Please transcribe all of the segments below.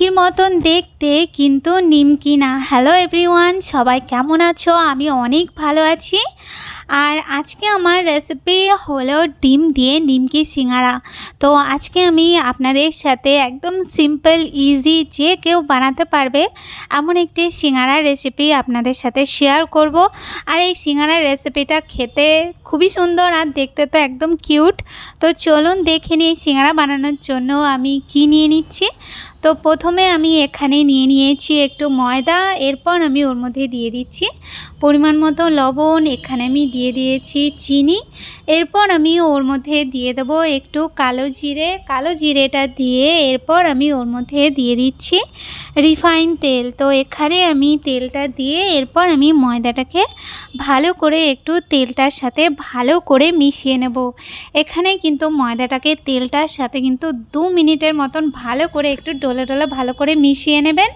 নিমকির মতন দেখতে কিন্তু নিমকি না। হ্যালো এভরিওয়ান সবাই কেমন আছো? আমি অনেক ভালো আছি। আর আজকে আমার রেসিপি হলো ডিম দিয়ে নিমকি সিঙ্গারা। তো আজকে আমি আপনাদের সাথে একদম সিম্পল ইজি যে কেউ বানাতে পারবে, এমন একটি সিঙ্গারার রেসিপি আপনাদের সাথে শেয়ার করব। আর এই সিঙ্গারার রেসিপিটা খেতে খুবই সুন্দর আর দেখতে তো একদম কিউট তো চলুন দেখে নিই সিঙ্গারা বানানোর জন্য আমি কি নিয়ে নিচ্ছি। তো প্রথমে আমি এখানে নিয়ে নিয়েছি একটু ময়দা, এরপর আমি ওর মধ্যে দিয়ে দিচ্ছি পরিমাণ মতো লবণ, এখানে আমি দিয়ে দিয়েছি চিনি, এরপর আমি ওর মধ্যে দিয়ে দেবো একটু কালো জিরে, কালো জিরেটা দিয়ে এরপর আমি ওর মধ্যে দিয়ে দিচ্ছি রিফাইন তেল। তো এখানে আমি তেলটা দিয়ে এরপর আমি ময়দাটাকে ভালো করে একটু তেলটার সাথে ভালো করে মিশিয়ে নেব। এখানে কিন্তু ময়দাটাকে তেলটার সাথে কিন্তু দু মিনিটের মতন ভালো করে একটু ডলে ডলে ভালো করে মিশিয়ে নেবেন।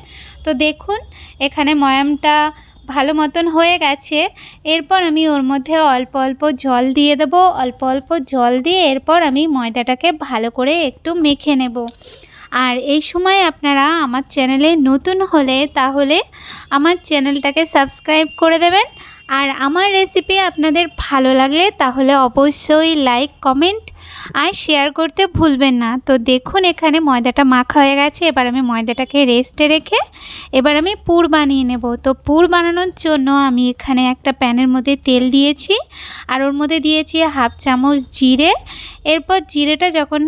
তো দেখুন, এখানে ময়ামটা ভালো মতন হয়ে গেছে। এরপর আমি ওর মধ্যে অল্প অল্প জল দিয়ে দেবো। অল্প অল্প জল দিয়ে এরপর আমি ময়দাটাকে ভালো করে একটু মেখে নেব। আর এই সময় আপনারা আমার চ্যানেলে নতুন হলে তাহলে আমার চ্যানেলটাকে সাবস্ক্রাইব করে দেবেন। আর আমার রেসিপি আপনাদের ভালো লাগলে তাহলে অবশ্যই লাইক কমেন্ট আর শেয়ার করতে ভুলবেন না। তো দেখুন এখানে ময়দাটা মাখা হয়ে গেছে, এবার আমি ময়দাটাকে রেস্টে রেখে এবার আমি পুর বানিয়ে নেব। তো পুর বানানোর জন্য আমি এখানে একটা প্যানের মধ্যে তেল দিয়েছি, আর ওর মধ্যে দিয়েছি হাফ চামচ জিরে। এরপর জিরেটা যখন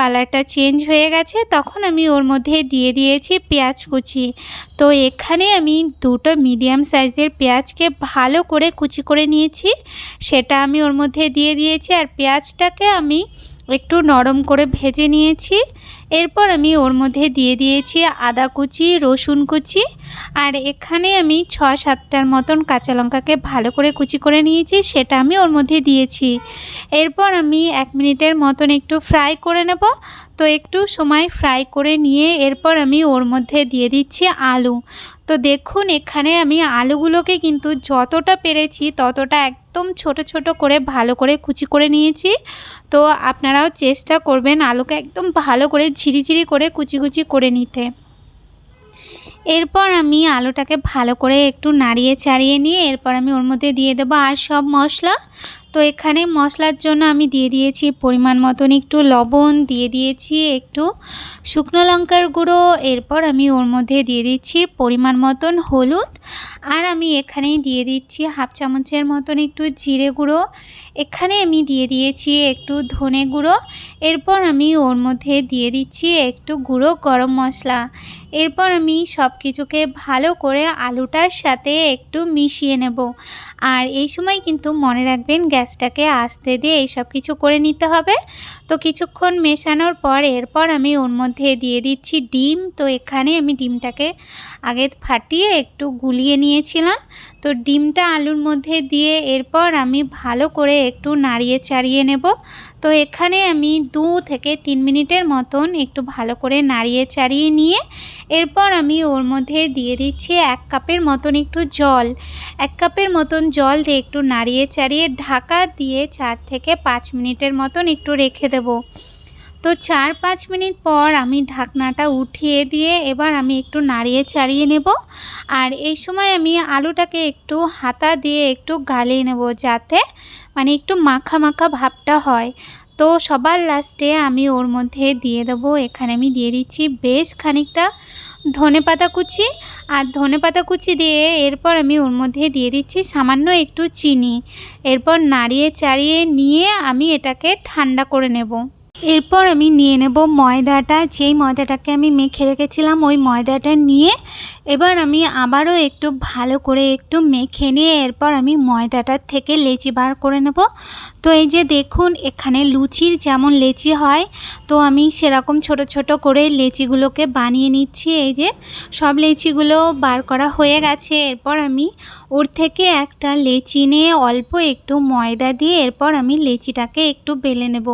কালারটা চেঞ্জ হয়ে গেছে, তখন আমি ওর মধ্যে দিয়ে দিয়েছি পেঁয়াজ কুচি। তো এখানে আমি দুটো মিডিয়াম সাইজের পেঁয়াজকে ভালো করে কুচি করে নিয়েছি, সেটা আমি ওর মধ্যে দিয়ে দিয়েছি। আর পেঁয়াজটাকে আমি একটু নরম করে ভেজে নিয়েছি। এরপর আমি ওর মধ্যে দিয়ে দিয়েছি আদা কুচি, রসুন কুচি। আর এখানে আমি ছ সাতটার মতন কাঁচা লঙ্কাকে ভালো করে কুচি করে নিয়েছি, সেটা আমি ওর মধ্যে দিয়েছি। এরপর আমি এক মিনিটের মতন একটু ফ্রাই করে নেব। তো একটু সময় ফ্রাই করে নিয়ে এরপর আমি ওর মধ্যে দিয়ে দিচ্ছি আলু। তো দেখুন, এখানে আমি আলুগুলোকে কিন্তু যতটা পেরেছি ততটা একদম ছোট ছোট করে ভালো করে কুচি করে নিয়েছি। তো আপনারাও চেষ্টা করবেন আলুকে একদম ভালো করে ঝিরিঝিরি করে কুচি কুচি করে নিতে। এরপর আমি আলুটাকে ভালো করে একটু নাড়িয়ে, চাড়িয়ে নিয়ে এরপর আমি ওর মধ্যে দিয়ে দেবো আর সব মশলা। তো এখানে মশলার জন্য আমি দিয়ে দিয়েছি পরিমাণ মতন একটু লবণ, দিয়ে দিয়েছি একটু শুকনো লঙ্কার গুঁড়ো, এরপর আমি ওর মধ্যে দিয়ে দিচ্ছি পরিমাণ মতন হলুদ আর আমি এখানেই দিয়ে দিচ্ছি হাফ চামচের মতন একটু জিরে গুঁড়ো। এখানে আমি দিয়ে দিয়েছি একটু ধনে গুঁড়ো, এরপর আমি ওর মধ্যে দিয়ে দিচ্ছি একটু গুঁড়ো গরম মশলা। এরপর আমি সব কিছুকে ভালো করে আলুটার সাথে একটু মিশিয়ে নেব। আর এই সময় কিন্তু মনে রাখবেন গ্যাসটাকে আস্তে দিয়ে এইসব কিছু করে নিতে হবে। তো কিছুক্ষণ মেশানোর পর এরপর আমি ওর মধ্যে দিয়ে দিচ্ছি ডিম। তো এখানে আমি ডিমটাকে আগে ফাটিয়ে একটু গুলিয়ে নিয়েছিলাম। তো ডিমটা আলুর মধ্যে দিয়ে এরপর আমি ভালো করে একটু নাড়িয়ে চাড়িয়ে নেব। তো এখানে আমি দু থেকে তিন মিনিটের মতন একটু ভালো করে নাড়িয়ে চাড়িয়ে নিয়ে এরপর আমি ওর মধ্যে দিয়ে দিচ্ছি এক কাপের মতন একটু জল। এক কাপের মতন জল দিয়ে একটু নাড়িয়ে চাড়িয়ে ঢাকা দিয়ে চার থেকে পাঁচ মিনিটের মতন একটু রেখে দেবো। তো চার পাঁচ মিনিট পর আমি ঢাকনাটা উঠিয়ে দিয়ে এবার আমি একটু নাড়িয়ে চাড়িয়ে নেব। আর এই সময় আমি আলুটাকে একটু হাতা দিয়ে একটু গালিয়ে নেব যাতে মানে একটু মাখা মাখা ভাবটা হয়। তো সবার লাস্টে আমি ওর মধ্যে দিয়ে দেবো। এখানে আমি দিয়ে দিচ্ছি বেশ খানিকটা ধনে পাতা কুচি। আর ধনে পাতা কুচি দিয়ে এরপর আমি ওর মধ্যে দিয়ে দিচ্ছি সামান্য একটু চিনি। এরপর নাড়িয়ে চাড়িয়ে নিয়ে আমি এটাকে ঠান্ডা করে নেব। এরপর আমি নিয়ে নেব ময়দাটা। যেই ময়দাটাকে আমি মেখে রেখেছিলাম, ওই ময়দাটা নিয়ে এবার আমি আবারও একটু ভালো করে একটু মেখে নিয়ে এরপর আমি ময়দাটার থেকে লেচি বার করে নেব। তো এই যে দেখুন, এখানে লুচির যেমন লেচি হয়, তো আমি সেরকম ছোট ছোট করে লেচিগুলোকে বানিয়ে নিচ্ছি। এই যে সব লেচিগুলো বার করা হয়ে গেছে। এরপর আমি ওর থেকে একটা লেচি নিয়ে অল্প একটু ময়দা দিয়ে এরপর আমি লেচিটাকে একটু বেলে নেব।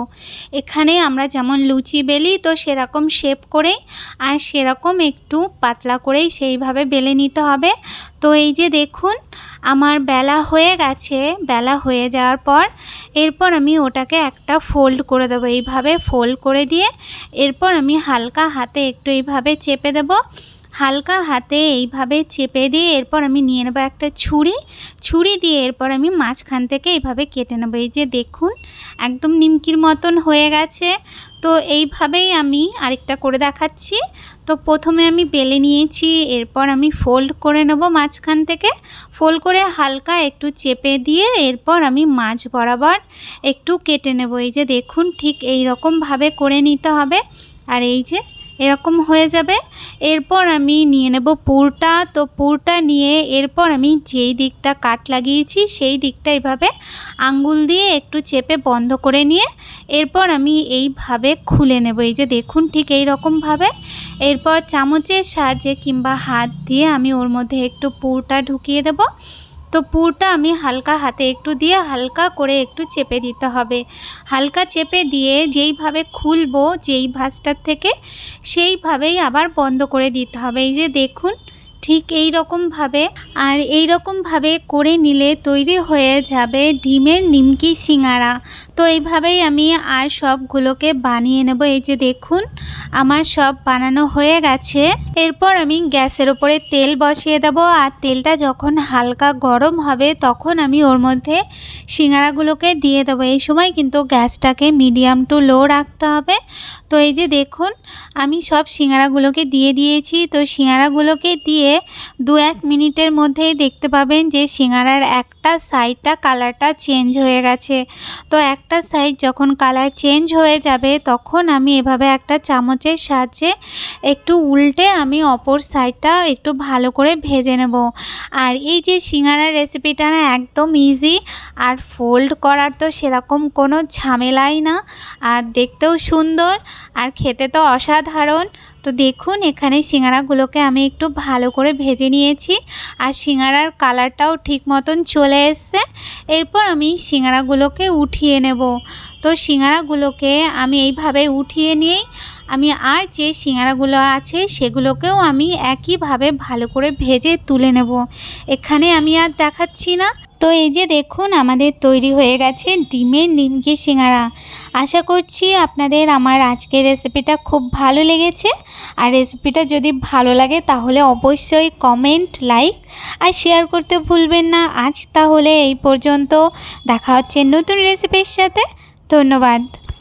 এখানে প্রথমে আমরা যেমন লুচি বেলি, তো সেরকম শেপ করে আর সেরকম একটু পাতলা করেই সেইভাবে বেলে নিতে হবে। তো এই যে দেখুন, আমার বেলা হয়ে গেছে, বেলা হয়ে যাওয়ার পর এরপর আমি ওটাকে একটা ফোল্ড করে দেবো, এইভাবে ফোল্ড করে দিয়ে এরপর আমি হালকা হাতে একটু এইভাবে চেপে দেবো। হালকা হাতে এইভাবে চেপে দিয়ে এরপর আমি নিয়ে নেব একটা ছুরি। ছুরি দিয়ে এরপর আমি মাঝখান থেকে এইভাবে কেটে নেব। এই যে দেখুন, একদম নিমকির মতন হয়ে গেছে। তো এইভাবেই আমি আরেকটা করে দেখাচ্ছি। তো প্রথমে আমি বেলে নিয়েছি, এরপর আমি ফোল্ড করে নেব মাঝখান থেকে। ফোল্ড করে হালকা একটু চেপে দিয়ে এরপর আমি মাছ বরাবর একটু কেটে নেব। এই যে দেখুন, ঠিক এই রকমভাবে করে নিতে হবে। আর এই যে এরকম হয়ে যাবে। এরপর আমি নিয়ে নেব পুরটা। তো পুরটা নিয়ে এরপর আমি যেই দিকটা কাট লাগিয়েছি, সেই দিকটা এভাবে আঙ্গুল দিয়ে একটু চেপে বন্ধ করে নিয়ে এরপর আমি এইভাবে খুলে নেব। এই যে দেখুন ঠিক এই রকমভাবে এরপর চামচের সাহায্যে কিংবা হাত দিয়ে আমি ওর মধ্যে একটু পুরটা ঢুকিয়ে দেব। তো পুরটা আমি হালকা হাতে একটু দিয়ে হালকা করে একটু চেপে দিতে হবে। হালকা চেপে দিয়ে যেইভাবে খুলবো, যেই ভাঁজটার থেকে সেইভাবেই আবার বন্ধ করে দিতে হবে। এই যে দেখুন ঠিক এই রকমভাবে আর এই রকমভাবে করে নিলে তৈরি হয়ে যাবে ডিমের নিমকি সিঙ্গারা। তো এইভাবেই আমি আর সবগুলোকে বানিয়ে নেব। এই যে দেখুন, আমার সব বানানো হয়ে গেছে। এরপর আমি গ্যাসের ওপরে তেল বসিয়ে দেবো। আর তেলটা যখন হালকা গরম হবে, তখন আমি ওর মধ্যে সিঙ্গারাগুলোকে দিয়ে দেবো। এই সময় কিন্তু গ্যাসটাকে মিডিয়াম টু লো রাখতে হবে। তো এই যে দেখুন, আমি সব সিঙ্গারাগুলোকে দিয়ে দিয়েছি। তো সিঙ্গারাগুলোকে দিয়ে দু এক মিনিটের মধ্যেই দেখতে পাবেন যে সিঙ্গারার একটা সাইডটা কালারটা চেঞ্জ হয়ে গেছে। তো একটা সাইড যখন কালার চেঞ্জ হয়ে যাবে, তখন আমি এভাবে একটা চামচের সাহায্যে একটু উল্টে আমি অপর সাইডটা একটু ভালো করে ভেজে নেব। আর এই যে সিঙ্গারার রেসিপিটা না একদম ইজি আর ফোল্ড করার তো সেরকম কোনো ঝামেলাই না, আর দেখতেও সুন্দর, আর খেতে তো অসাধারণ। তো দেখুন এখানে সিঙ্গারাগুলোকে আমি একটু ভালো করে ভেজে নিয়েছি আর সিঙ্গারার কালারটাও ঠিক মতন চলে এসছে। এরপর আমি সিঙ্গারাগুলোকে উঠিয়ে নেব। তো সিঙ্গারাগুলোকে আমি এইভাবে উঠিয়ে নিয়েই আমি আর যে সিঙ্গারাগুলো আছে সেগুলোকেও আমি একইভাবে ভালো করে ভেজে তুলে নেব। এখানে আমি আর দেখাচ্ছি না। তো এই যে দেখুন, আমাদের তৈরি হয়ে গেছে ডিমের নিমকি সিঙ্গারা। আশা করছি আপনাদের আমার আজকের রেসিপিটা খুব ভালো লেগেছে। আর রেসিপিটা যদি ভালো লাগে তাহলে অবশ্যই কমেন্ট লাইক আর শেয়ার করতে ভুলবেন না। আজ তাহলে এই পর্যন্ত দেখা হচ্ছে নতুন রেসিপির সাথে। ধন্যবাদ।